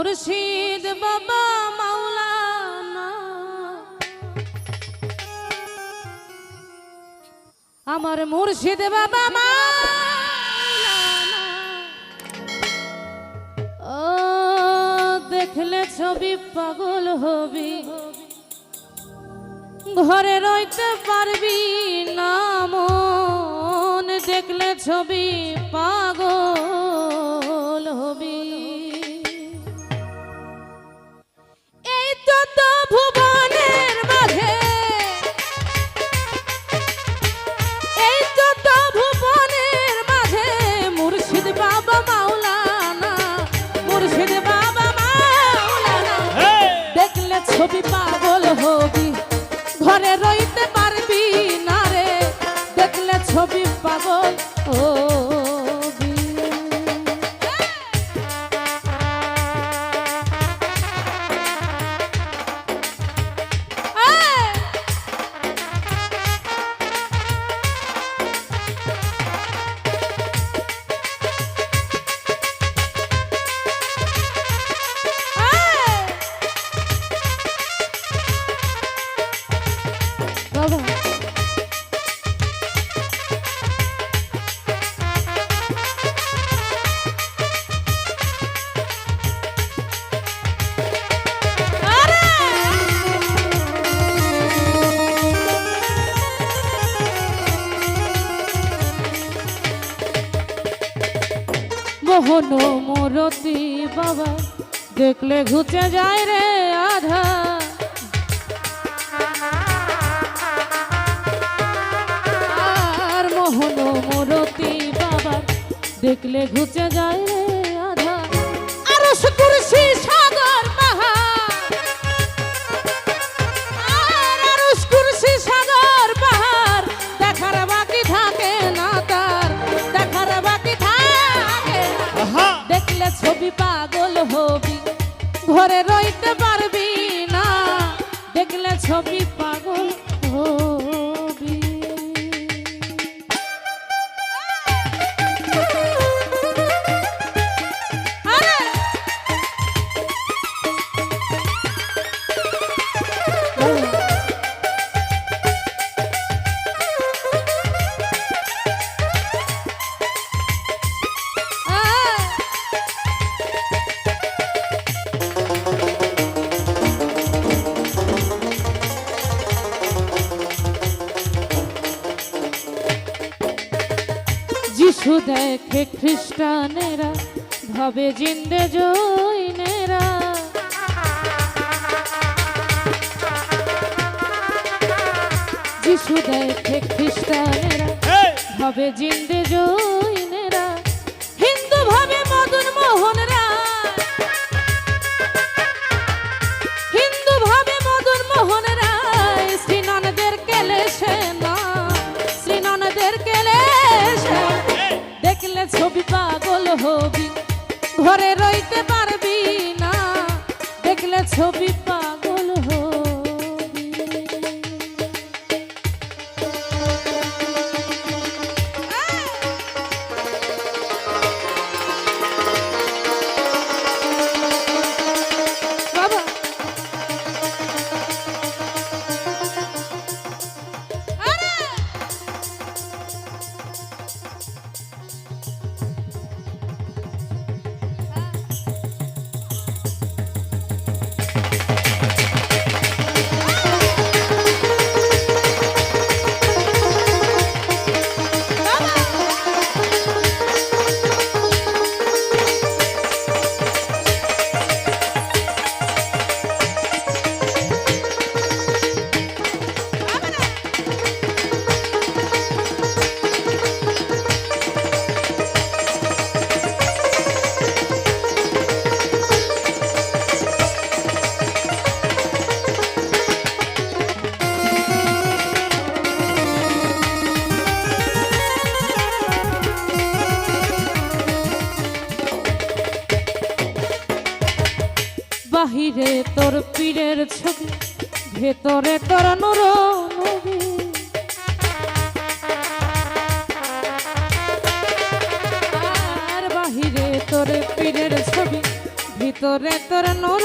মুর্শিদ বাবা মাওলানা। আমার মুর্শিদ বাবা মাওলানা। ও, দেখলে ছবি পাগল হবি। ঘরে রইতে পারবি না মন, দেখলে ছবি পাগল। ভুবনে মোহন মোরতি বাবা, দেখলে ঘুচে যায় রে আধা। আর মোহন মোরতি বাবা, দেখলে ঘুচে যায় রে আধা। আর কুরসি সাগর ঘরে রইতে পারবি না। দেখলে ছবি পাগল দেখে খ্রিস্টানেরা ভাবে জিন্দে জৈনেরা। যিশু দেখে খ্রিস্টানেরা ভাবে জিন্দে জৈনেরা। হিন্দু ভাবে মদন ঘরে রইতে পারবি না। দেখলে ছবি পাগল বাহিরে তোর পীরের ছবি ভেতরে তোর নুর বাহিরে তোর পীরের ছবি ভিতরে তোর নুর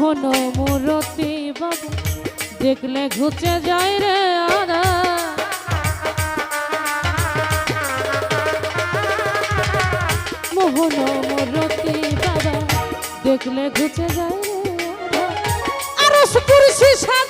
মোহন মূরতি বাবু, দেখলে ঘুচে যায় রে আরা মোহন মূরতি বাবা, দেখলে ঘুচে যায় রে আরা আরস কুরসি সাগর